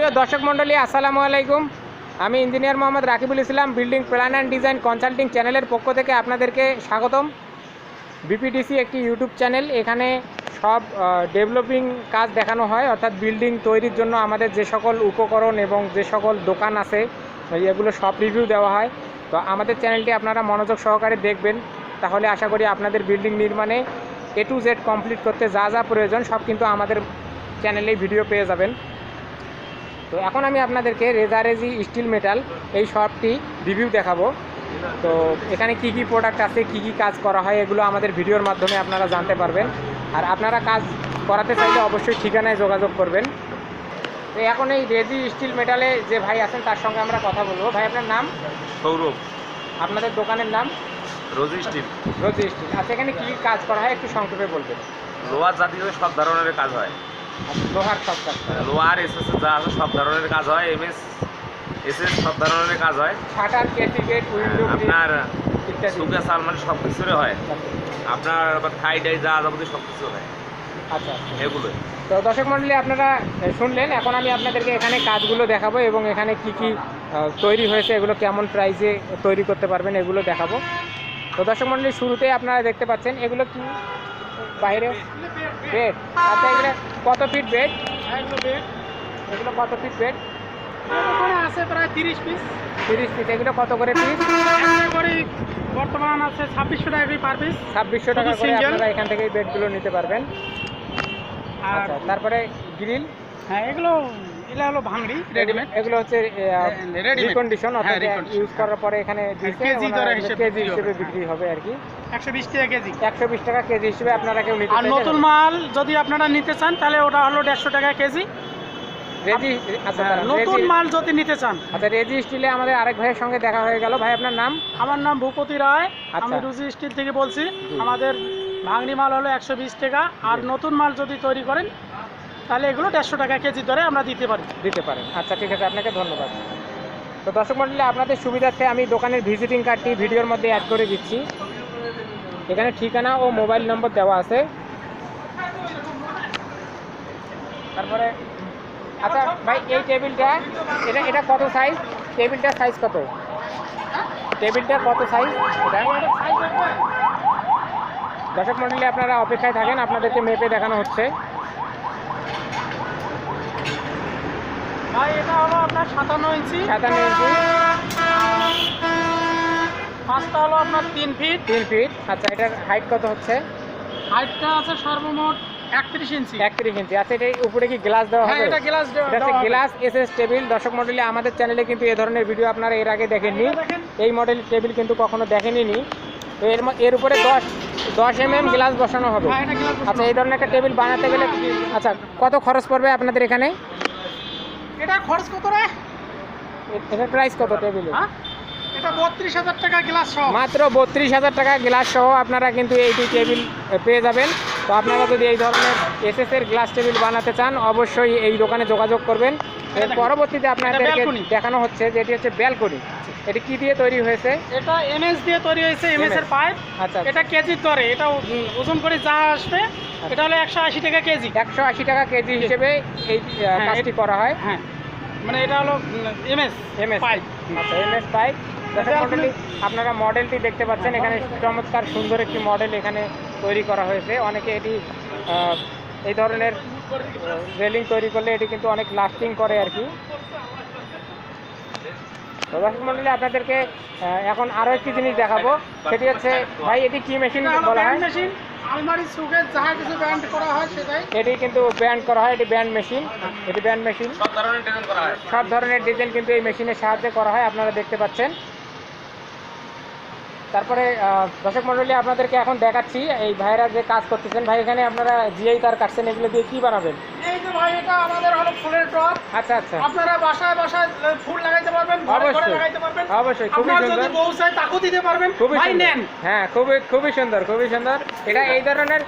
সুপ্রিয় দর্শক মণ্ডলী, আসসালামু আলাইকুম। আমি engineer Mohammad Rakibul Islam, building plan and design consulting চ্যানেলের পক্ষ থেকে আপনাদেরকে স্বাগতম। বিপিডিসি একটি ইউটিউব চ্যানেল, এখানে সব ডেভেলপিং কাজ দেখানো হয়, অর্থাৎ বিল্ডিং তৈরির জন্য আমাদের যে সকল উপকরণ এবং যে সকল দোকান আছে এগুলো সব রিভিউ দেওয়া হয়। তো আমাদের চ্যানেলটি আপনারা মনোযোগ সহকারে দেখবেন। তাহলে আশা করি আপনাদের বিল্ডিং নির্মাণে এ টু জেড কমপ্লিট করতে যা যা প্রয়োজন, সব কিন্তু আমাদের চ্যানেলেই ভিডিও পেয়ে যাবেন। তো এখন আমি আপনাদেরকে রেজারেজি স্টিল মেটাল এই শপটি রিভিউ দেখাবো। তো এখানে কি কি প্রোডাক্ট আছে কি কি কাজ করা হয় এগুলো আমাদের ভিডিওর মাধ্যমে আপনারা জানতে পারবেন। আর আপনারা কাজ করাতে চাইলে অবশ্যই ঠিকানায় যোগাযোগ করবেন। তো এখন এই রেজি স্টিল মেটালে যে ভাই আছেন তার সঙ্গে আমরা কথা বলব। ভাই আপনার নাম? সৌরভ। আপনাদের দোকানের নাম? Rosy steel. Rosy steel. আচ্ছা এখানে কী কী কাজ করা হয় একটু সংক্ষেপে বলবেন। লোহার জাতীয় সব ধরনের কাজ হয়। লোহার সব কাজ করা লোহার এসএস যা আছে সব ধরনের কাজ হয় এমএস এসএস সব ধরনের কাজ হয়। শাটার কেসি গেট উইন্ডো আপনার সুগা সালমান সব কিছুরই হয়। আপনার আবার থাই ডাই যা যাবতীয় সব কিছু হয়। আচ্ছা এগুলো তো দর্শক মণ্ডলী আপনারা শুনলেন এখন আমি আপনাদেরকে এখানে কাজগুলো দেখাবো এবং এখানে কি কি তৈরি হয়েছে এগুলো কেমন প্রাইসে তৈরি করতে পারবেন এগুলো দেখাবো। তো দর্শক মণ্ডলী শুরুতে আপনারা দেখতে পাচ্ছেন এগুলো কি? বাইরে। বেড। আচ্ছা এগুলো কত ফিট বেড? এগুলো কত ফিট বেড? আছে প্রায় তিরিশ পিস তিরিশ পিস এগুলো কত করে পিস করে বর্তমান আছে ছাব্বিশশো টাকা করে পার পিস ছাব্বিশশো টাকা করে আপনারা এখান থেকে বেডগুলো নিতে পারবেন। আর আচ্ছা তারপরে গ্রিল হ্যাঁ এগুলো এগুলো হলো ভাঙড়ি। রেডিমেড এগুলো হচ্ছে। রিকন্ডিশন হ্যাঁ, অর্থাৎ recondition। ইউজ করার পরে এখানে কেজি দরে কেজি হিসেবে বিক্রি হবে আর কি। একশো বিশ টাকা কেজি। একশো বিশ টাকা কেজি হিসেবে আপনারা কেউ নিতে আর নতুন মাল যদি আপনারা নিতে চান তাহলে ওটা হলো দেড়শো টাকা কেজি। রেজি আচ্ছা হ্যাঁ, নতুন মাল যদি নিতে চান। আচ্ছা রেজি স্টিলে আমাদের আরেক ভাইয়ের সঙ্গে দেখা হয়ে গেল। ভাই আপনার নাম? আমার নাম ভূপতি রায়। আচ্ছা। আমি রুজি স্টিল থেকে বলছি। আমাদের ভাঙড়ি মাল হলো একশো বিশ টাকা। আর নতুন মাল যদি তৈরি করেন তাহলে এগুলো দেড়শো টাকা কেজি ধরে আমরা দিতে পারি। দিতে পারেন। আচ্ছা ঠিক আছে, আপনাকে ধন্যবাদ। তো দর্শক মন্ডলী, আপনাদের সুবিধার্থে আমি দোকানের ভিজিটিং কার্ডটি ভিডিওর মধ্যে অ্যাড করে দিচ্ছি। এখানে ঠিকানা ও মোবাইল নম্বর দেওয়া আছে। তারপরে আচ্ছা ভাই, এই টেবিলটা, এটা এটা কত সাইজ টেবিলটার সাইজ কত? টেবিলটা কত সাইজ দর্শক মন্ডলী, আপনারা অপেক্ষায় থাকেন, আপনাদেরকে মেপে দেখানো হচ্ছে। ভাই এটা হলো আপনার সাতান্ন ইঞ্চি। সাতান্ন ইঞ্চি। পাঁচটা হলো আপনার তিন ফিট। তিন ফিট। আচ্ছা এটার হাইট কত হচ্ছে? হাইটটা আছে সর্বমোট একত্রিশ ইঞ্চি। একত্রিশ ইঞ্চি। আচ্ছা এটা উপরে কি গ্লাস দেওয়া হ্যাঁ হবে? এটা glass glass S S table দর্শক মডেলে আমাদের চ্যানেলে কিন্তু এই ধরনের ভিডিও আপনারা এর আগে দেখেননি। এই মডেল টেবিল কিন্তু কখনো দেখেনি এর এর উপরে দশ দশ এম এম গ্লাস বসানো হবে। হ্যাঁ আচ্ছা এই ধরনের একটা টেবিল বানাতে গেলে আচ্ছা কত খরচ পড়বে আপনাদের এখানে? এটা খরচ কত রে? এটার প্রাইস কত টেবিলে হ্যাঁ? এটা বত্রিশ হাজার টাকা গ্লাস সহ। মাত্র বত্রিশ হাজার টাকা গ্লাস সহ আপনারা কিন্তু এইটি টেবিল পেয়ে যাবেন। তো আপনারা যদি এই ধরনের এসএস এর গ্লাস টেবিল বানাতে চান অবশ্যই এই দোকানে যোগাযোগ করবেন। এর পরবর্তীতে আপনাদেরকে। দেখানো হচ্ছে যে এটি হচ্ছে ব্যালকনি এটি কি দিয়ে তৈরি হয়েছে? এটা এমএস দিয়ে তৈরি হয়েছে এমএস এর পাইপ আচ্ছা এটা কেজির দরে এটা ওজন করে যা আসবে এটা হলো একশো আশি টাকা কেজি। একশো আশি টাকা কেজি হিসেবে এই হ্যাঁ, কাজটি করা হয়। হ্যাঁ। মানে এটা হলো এমএস এমএস পাইপ আচ্ছা এমএস পাইপ আপনারা মডেলটি দেখতে পাচ্ছেন। এখানে চমৎকার সুন্দর একটি মডেল এখানে তৈরি করা হয়েছে। অনেকে এটি আহ, এই ধরনের রেলিং তৈরি করলে এটি কিন্তু অনেক লাস্টিং করে আর কি। দর্শক মন্ডলী আপনাদেরকে আহ, এখন আরও একটি জিনিস দেখাবো। সেটি হচ্ছে ভাই এটি কি মেশিন বলা হয়? আলমারি সুকের যাহা কিছু ব্যান্ড করা হয় সেটাই। এটি কিন্তু ব্যান্ড করা হয় এটি ব্যান্ড মেশিন এটি ব্যান্ড মেশিন সব ধরনের ডিজাইন করা হয়। সব ধরনের ডিজাইন কিন্তু এই মেশিনের সাহায্যে করা হয় আপনারা দেখতে পাচ্ছেন। তারপরে দর্শক মণ্ডলী, আপনাদেরকে এখন দেখাচ্ছি এই ভাইরা যে কাজ করতেছেন। ভাই, এখানে আপনারা জিআই তার কাটছেন, এগুলো দিয়ে কি বানাবেন? ভাই এটা আমাদের হলো ফুলের আচ্ছা আচ্ছা। আপনারা বাসায় বাসায় ফুল লাগাইতে পারবেন ঘরে ঘরে অবশ্যই। লাগাইতে পারবেন। অবশ্যই খুবই আপনার যদি বউ চাই তাকেও দিতে পারবেন। ভাই নেন। হ্যাঁ খুবই খুবই সুন্দর খুবই সুন্দর। এটা এই ধরনের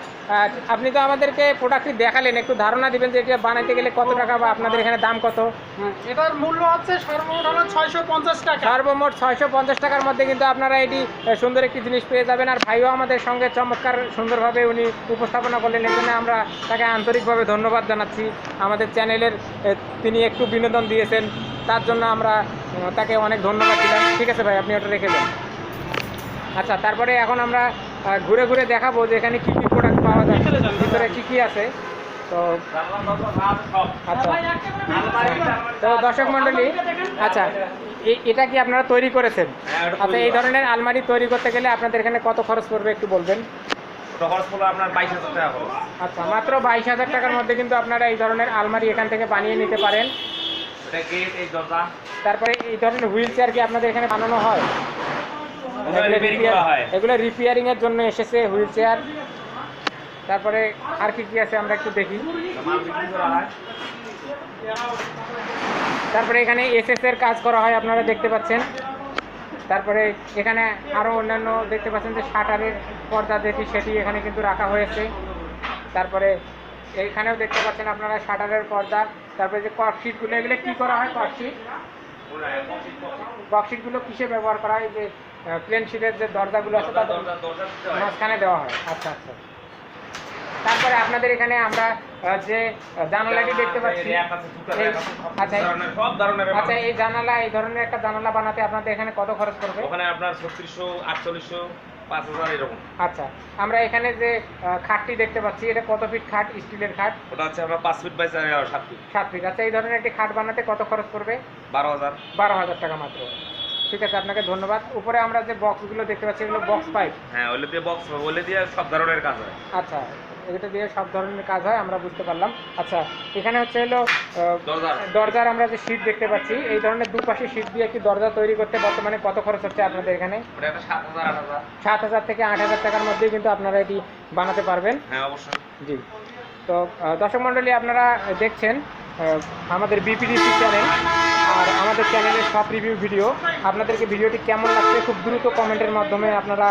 আপনি তো আমাদেরকে প্রোডাক্টটি দেখালেন একটু ধারণা দিবেন যে এটা বানাইতে গেলে কত টাকা বা আপনাদের এখানে দাম কত? হ্যাঁ, এটার মূল্য হচ্ছে সর্বমোট হলো ছয়শো পঞ্চাশ টাকা। সর্বমোট ছয়শো পঞ্চাশ টাকার মধ্যে কিন্তু আপনারা এটি সুন্দর একটি জিনিস পেয়ে যাবেন। আর ভাইও আমাদের সঙ্গে চমৎকার সুন্দরভাবে উনি উপস্থাপনা করলেন জন্য আমরা তাকে আন্তরিকভাবে ধন্যবাদ জানাচ্ছি। পাশাপাশি আমাদের চ্যানেলের তিনি একটু বিনোদন দিয়েছেন। তার জন্য আমরা তাকে অনেক ধন্যবাদ দিলাম। ঠিক আছে ভাই আপনি ওটা রেখে দেন। আচ্ছা তারপরে এখন আমরা ঘুরে ঘুরে দেখাবো যে এখানে কী কী প্রোডাক্ট পাওয়া যায় ভিতরে কী কী আছে। তো আচ্ছা। তো দর্শক মণ্ডলী আচ্ছা এটা কি আপনারা তৈরি করেছেন? হ্যাঁ, আচ্ছা এই ধরনের আলমারি তৈরি করতে গেলে আপনাদের এখানে কত খরচ পড়বে একটু বলবেন? ওটা খরচ পড়ল আপনার বাইশ হাজার টাকা খরচ। আচ্ছা মাত্র বাইশ হাজার টাকার মধ্যে কিন্তু আপনারা এই ধরনের আলমারি এখান থেকে বানিয়ে নিতে পারেন। এটা গেট এই দরজা। তারপরে এই ধরনের হুইল চেয়ার কি আপনাদের এখানে বানানো হয়। এগুলো রিপেয়ারিং এর জন্য এসেছে হুইল চেয়ার। তারপরে আর কি কি আছে আমরা একটু দেখি। তারপরে এখানে এসএস এর কাজ করা হয় আপনারা দেখতে পাচ্ছেন। তারপরে এখানে আরও অন্যান্য দেখতে পাচ্ছেন যে শাটারের পর্দা যেটি সেটি এখানে কিন্তু রাখা হয়েছে। তারপরে এখানেও দেখতে পাচ্ছেন আপনারা শাটারের পর্দা। তারপরে যে ককশিটগুলো এগুলো কী করা হয় ককশিট ককশিটগুলো কিসে ব্যবহার করা হয়? যে প্লেন শিটের যে দরজাগুলো আছে তাদের। মাঝখানে দেওয়া হয়। আচ্ছা আচ্ছা। তারপরে আপনাদের এখানে আমরা যে জানালাটি দেখতে পাচ্ছি আচ্ছা আচ্ছা এই জানালা এই ধরনের একটা জানালা বানাতে আপনাদের এখানে কত খরচ পড়বে? ওখানে আপনার ছত্রিশশো আটচল্লিশশো পাঁচ হাজার এরকম। আচ্ছা আমরা এখানে যে খাটটি দেখতে পাচ্ছি এটা কত ফিট খাট? স্টিলের খাট? ওটা হচ্ছে আপনার পাঁচ ফিট বাই সাত ফিট। সাত ফিট। আচ্ছা এই ধরনের একটি খাট বানাতে কত খরচ পড়বে? বারো হাজার। বারো হাজার টাকা মাত্র। ঠিক আছে আপনাকে ধন্যবাদ। উপরে আমরা যে বক্সগুলো দেখতে পাচ্ছি এগুলো বক্স পাইপ হ্যাঁ ওলে দিয়ে বক্স ওলে দিয়ে সব ধরনের কাজ হয়। আচ্ছা এটা দিয়ে সব ধরনের কাজ হয় আমরা বুঝতে পারলাম। আচ্ছা এখানে হচ্ছে হলো দরজার আমরা যে শীট দেখতে পাচ্ছি এই ধরনের দুপাশে শীট দিয়ে একটি দরজা তৈরি করতে বর্তমানে কত খরচ হচ্ছে আপনাদের এখানে? সাত হাজার থেকে আট হাজার টাকার মধ্যেই কিন্তু আপনারা এটি বানাতে পারবেন। হ্যাঁ অবশ্যই। জি। তো দর্শক মন্ডলী আপনারা দেখছেন আমাদের বিপিডিসি চ্যানেল আর আমাদের চ্যানেলের সব রিভিউ ভিডিও আপনাদেরকে ভিডিওটি কেমন লাগছে, খুব দ্রুত কমেন্টের মাধ্যমে আপনারা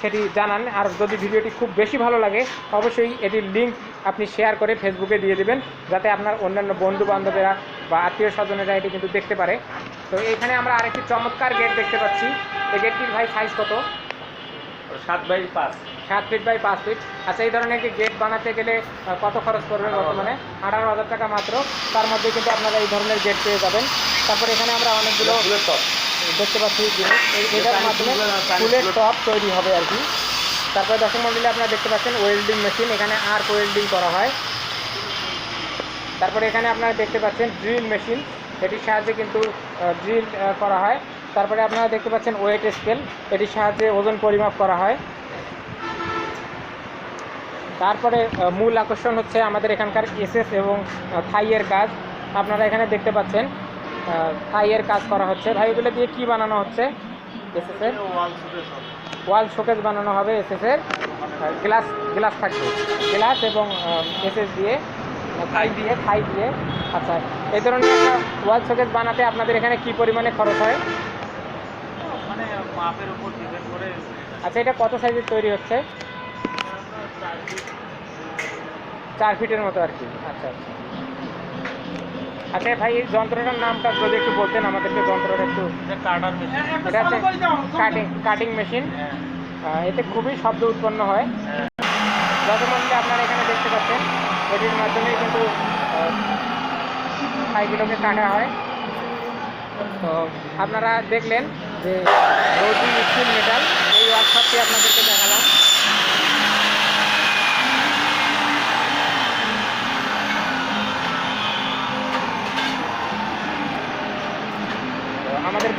সেটি জানান। আর যদি ভিডিওটি খুব বেশি ভালো লাগে, অবশ্যই এটির লিঙ্ক আপনি শেয়ার করে ফেসবুকে দিয়ে দেবেন, যাতে আপনার অন্যান্য বন্ধু বান্ধবেরা বা আত্মীয় স্বজনেরা এটি কিন্তু দেখতে পারে। তো এখানে আমরা আরেকটি চমৎকার গেট দেখতে পাচ্ছি। এই গেটটির ভাই সাইজ কত? সাত বাই পাঁচ। সাত ফিট বাই পাঁচ ফিট আচ্ছা এই ধরনের একটি গেট বানাতে গেলে কত খরচ পড়বে বর্তমানে? আঠারো হাজার টাকা মাত্র। তার মধ্যে কিন্তু আপনারা এই ধরনের গেট পেয়ে যাবেন। তারপরে এখানে আমরা অনেকগুলো টপ দেখতে পাচ্ছি জিনিস। এটার মাধ্যমে ফুলের টপ তৈরি হবে আর কি। তারপরে দর্শক মন্ডলী আপনারা দেখতে পাচ্ছেন ওয়েল্ডিং মেশিন এখানে আর্ক ওয়েল্ডিং করা হয়। তারপরে এখানে আপনারা দেখতে পাচ্ছেন ড্রিল মেশিন এটির সাহায্যে কিন্তু ড্রিল করা হয়। তারপরে আপনারা দেখতে পাচ্ছেন ওয়েট স্কেল এটির সাহায্যে ওজন পরিমাপ করা হয়। তারপরে মূল আকর্ষণ হচ্ছে আমাদের এখানকার এসএস এবং থাইয়ের কাজ। আপনারা এখানে দেখতে পাচ্ছেন থাইয়ের কাজ করা হচ্ছে। ভাই এগুলো দিয়ে কি বানানো হচ্ছে? এসএস এর ওয়াল শোকেস বানানো হবে এসএস এর গ্লাস গ্লাস থাকবে। গ্লাস এবং এসএস দিয়ে থাই দিয়ে থাই দিয়ে। আচ্ছা এই ধরনের একটা ওয়াল শোকেস বানাতে আপনাদের এখানে কি পরিমাণে খরচ হয়? মানে মাপের উপর ডিপেন্ড করে। আচ্ছা এটা কত সাইজের তৈরি হচ্ছে? চার ফিটের মতো আর কি। আচ্ছা আচ্ছা। আচ্ছা ভাই এই যন্ত্রটার নামটা যদি একটু বলতেন আমাদেরকে যন্ত্রটা একটু কাটার মেশিন এটা হচ্ছে কাটিং কাটিং মেশিন এতে খুবই শব্দ উৎপন্ন হয়। যত মধ্যে আপনারা এখানে দেখতে পাচ্ছেন এটির মাধ্যমে কিন্তু ছাইগুলোকে কাটা হয়। তো আপনারা দেখলেন যে রোজি স্টিল মেটাল এই ওয়ার্কশপটি আপনাদেরকে দেখালাম।